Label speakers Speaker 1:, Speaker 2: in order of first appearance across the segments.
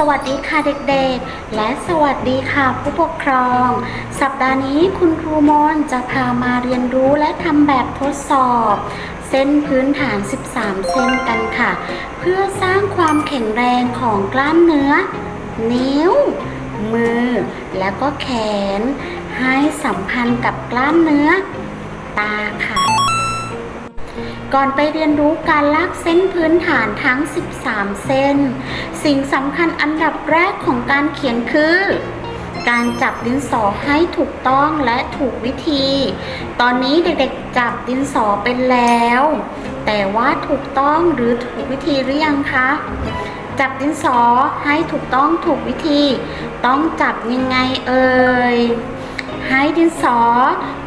Speaker 1: สวัสดีค่ะเด็กๆ และสวัสดีค่ะผู้ปกครอง สัปดาห์นี้คุณครูมนจะพามาเรียนรู้และทำแบบทดสอบ เส้นพื้นฐาน 13 เส้นกันค่ะ เพื่อสร้างความแข็งแรงของกล้ามเนื้อ นิ้ว มือ และก็แขน ให้สัมพันธ์กับกล้ามเนื้อ ตาค่ะ ก่อนไปเรียนรู้การลากเส้นพื้นฐานทั้ง 13 เส้น สิ่งสำคัญอันดับแรกของการเขียนคือ การจับดินสอให้ถูกต้องและถูกวิธี ตอนนี้เด็กๆจับดินสอเป็นแล้ว แต่ว่าถูกต้องหรือถูกวิธีหรือยังคะ จับดินสอให้ถูกต้องถูกวิธี ต้องจับยังไงเอ่ย ให้ดินสอ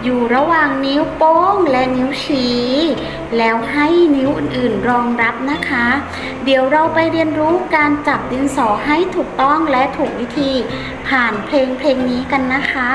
Speaker 1: อยู่ระหว่างนิ้วโป้งและนิ้วชี้ แล้วให้นิ้วอื่นๆรองรับนะคะ เดี๋ยวเราไปเรียนรู้การจับดินสอให้ถูกต้องและถูกวิธี ผ่านเพลงเพลงนี้กันนะคะ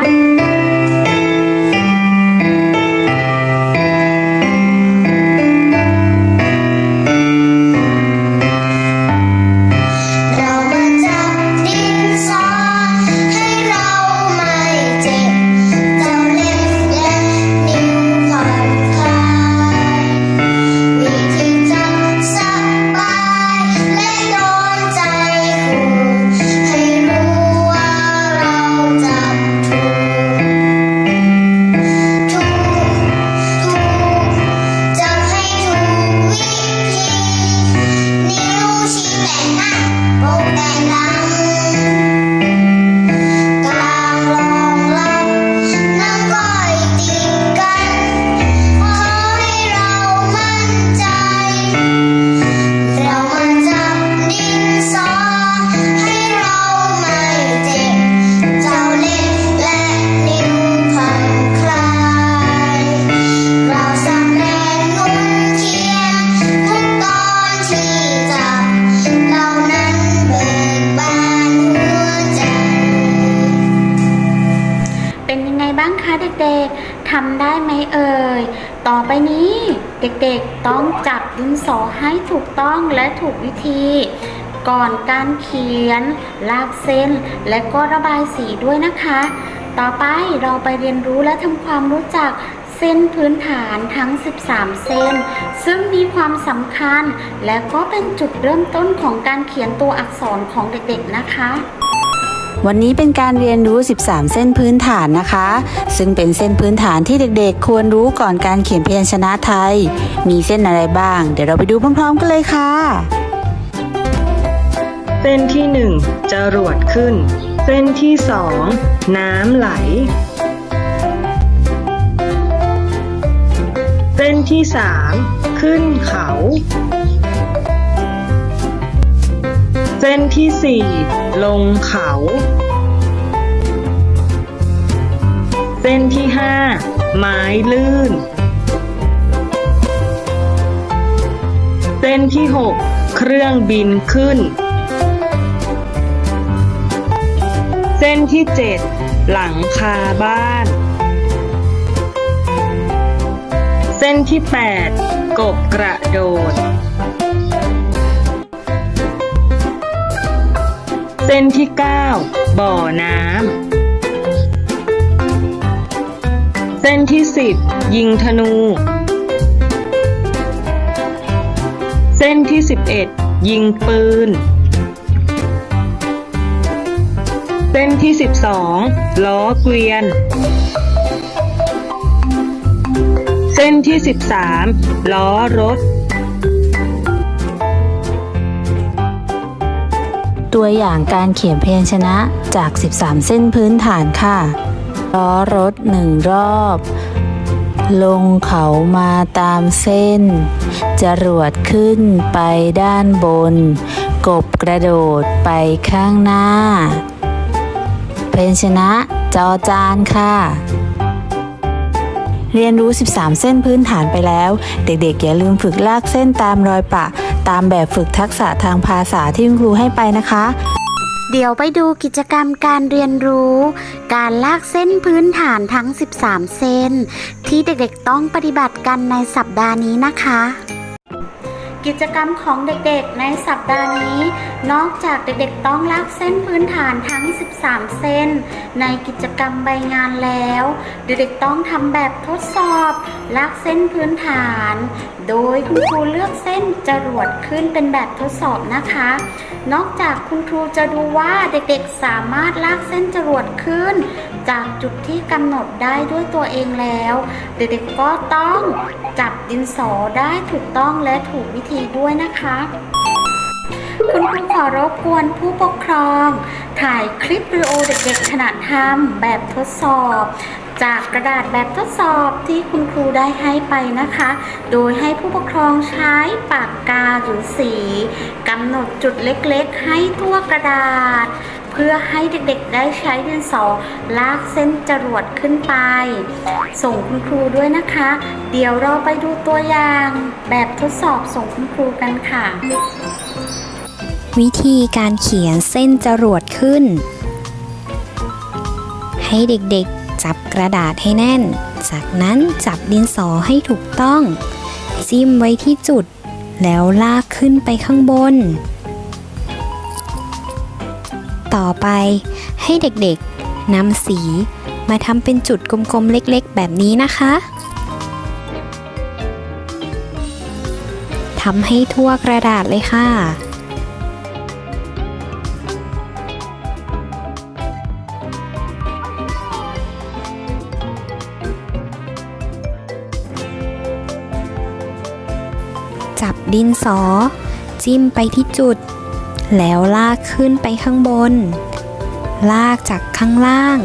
Speaker 1: ำ
Speaker 2: ได้
Speaker 1: ไหมเอ่ย ต่อไปนี้เด็กๆต้องจับดินสอให้ถูกต้องและถูกวิธี ก่อนการเขียน ลากเส้น และก็ระบายสีด้วยนะคะ ต่อไปเราไปเรียนรู้และทำความรู้จักเส้นพื้นฐานทั้ง 13 เส้น ซึ่งมีความสำคัญ และก็เป็นจุดเริ่มต้นของการเขียนตัวอักษรของเด็กๆนะคะ
Speaker 3: วันนี้เป็นการเรียนรู้ 13 เส้นพื้นฐานนะคะ ซึ่งเป็นเส้นพื้นฐานที่เด็กๆ ควรรู้ก่อนการเขียนพยัญชนะไทย มีเส้นอะไรบ้าง เดี๋ยวเราไปดูพร้อมๆกันเลยค่ะ
Speaker 4: เส้นที่หนึ่งจรวดขึ้น เส้นที่สองน้ำไหล เส้นที่สามขึ้นเขา เส้นที่สี่ลงเขา เส้นที่ห้าไม้ลื่น เส้นที่หกเครื่องบินขึ้น เส้นที่เจ็ดหลังคาบ้าน เส้นที่แปดกบกระโดด เส้นที่เก้าบ่อน้ำ เส้นที่สิบยิงธนู เส้นที่สิบเอ็ดยิงปืน เส้นที่ 12 ล้อเกวียน เส้นที่ 13 ล้อรถ
Speaker 3: ตัวอย่างการเขียนพยัญชนะจาก 13 เส้นพื้นฐานค่ะล้อรถหนึ่งรอบ ลงเขามาตามเส้น จรวดขึ้นไปด้านบน กบกระโดดไปข้างหน้า เพยัญชนะจอจานค่ะ เรียนรู้ 13 เส้นพื้นฐานไปแล้ว เด็กๆอย่าลืมฝึกลากเส้นตามรอยปะ ตามแบบฝึกทักษะทางภาษาที่คุณครูให้ไปนะคะ
Speaker 1: เดี๋ยวไปดูกิจกรรมการเรียนรู้ การลากเส้นพื้นฐานทั้ง 13 เส้น ที่เด็กๆต้องปฏิบัติกันในสัปดาห์นี้นะคะ กิจกรรมของเด็กๆ ในสัปดาห์นี้ นอกจากเด็กๆต้องลากเส้นพื้นฐานทั้ง 13 เส้น ในกิจกรรมใบงานแล้ว เด็กๆต้องทำแบบทดสอบ ลากเส้นพื้นฐาน โดยคุณครูเลือกเส้นจรวดขึ้นเป็นแบบทดสอบนะคะ นอกจากคุณครูจะดูว่าเด็กๆสามารถลากเส้นจรวดขึ้น จากจุดที่กำหนดได้ด้วยตัวเองแล้ว เด็กๆก็ต้องจับดินสอได้ถูกต้องและถูกวิธีด้วยนะคะ คุณครูขอรบกวนผู้ปกครอง ถ่ายคลิปวิดีโอเด็กๆขณะทำแบบทดสอบ จากกระดาษแบบทดสอบที่คุณครูได้ให้ไปนะคะ โดยให้ผู้ปกครองใช้ปากกาหรือสีกำหนดจุดเล็กๆ ให้ทั่วกระดาษ พื่อให้เด็กๆได้ใช้ดินสอลากเส้นจรวดขึ้นไป ส่งคุณครูด้วยนะคะ เดี๋ยวเราไปดูตัวอย่าง แบบทดสอบส่งคุณครูกันค่ะ
Speaker 5: วิธีการเขียนเส้นจรวดขึ้น ให้เด็กๆจับกระดาษให้แน่น จากนั้นจับดินสอให้ถูกต้อง จิ้มไว้ที่จุด แล้วลากขึ้นไปข้างบน ต่อไปให้เด็กๆนำสีมาทำเป็นจุดกลมๆเล็กๆ แบบนี้นะคะทำให้ทั่วกระดาษเลยค่ะจับดินสอ จิ้มไปที่จุด แล้วลากขึ้นไปข้างบน ลากจากข้างล่าง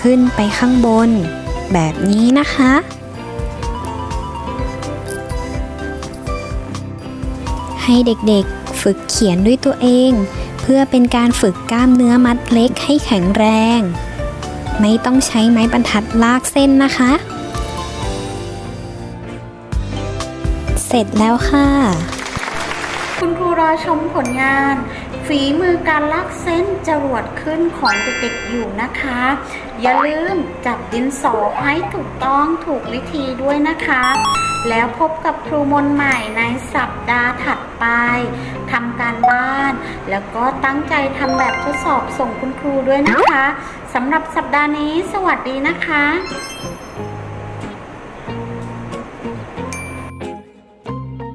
Speaker 5: ขึ้นไปข้างบน แบบนี้นะคะ ให้เด็กๆฝึกเขียนด้วยตัวเอง เพื่อเป็นการฝึกกล้ามเนื้อมัดเล็กให้แข็งแรง ไม่ต้องใช้ไม้บรรทัดลากเส้นนะคะ เสร็จแล้วค่ะ
Speaker 1: คุณครูรอชมผลงาน ฝีมือการลากเส้นจรวดขึ้นของเด็กๆอยู่นะคะ อย่าลืมจับดินสอให้ถูกต้องถูกวิธีด้วยนะคะ แล้วพบกับครูมนใหม่ในสัปดาห์ถัดไปทำการบ้าน แล้วก็ตั้งใจทำแบบทดสอบส่งคุณครูด้วยนะคะสำหรับสัปดาห์นี้ สวัสดีนะคะ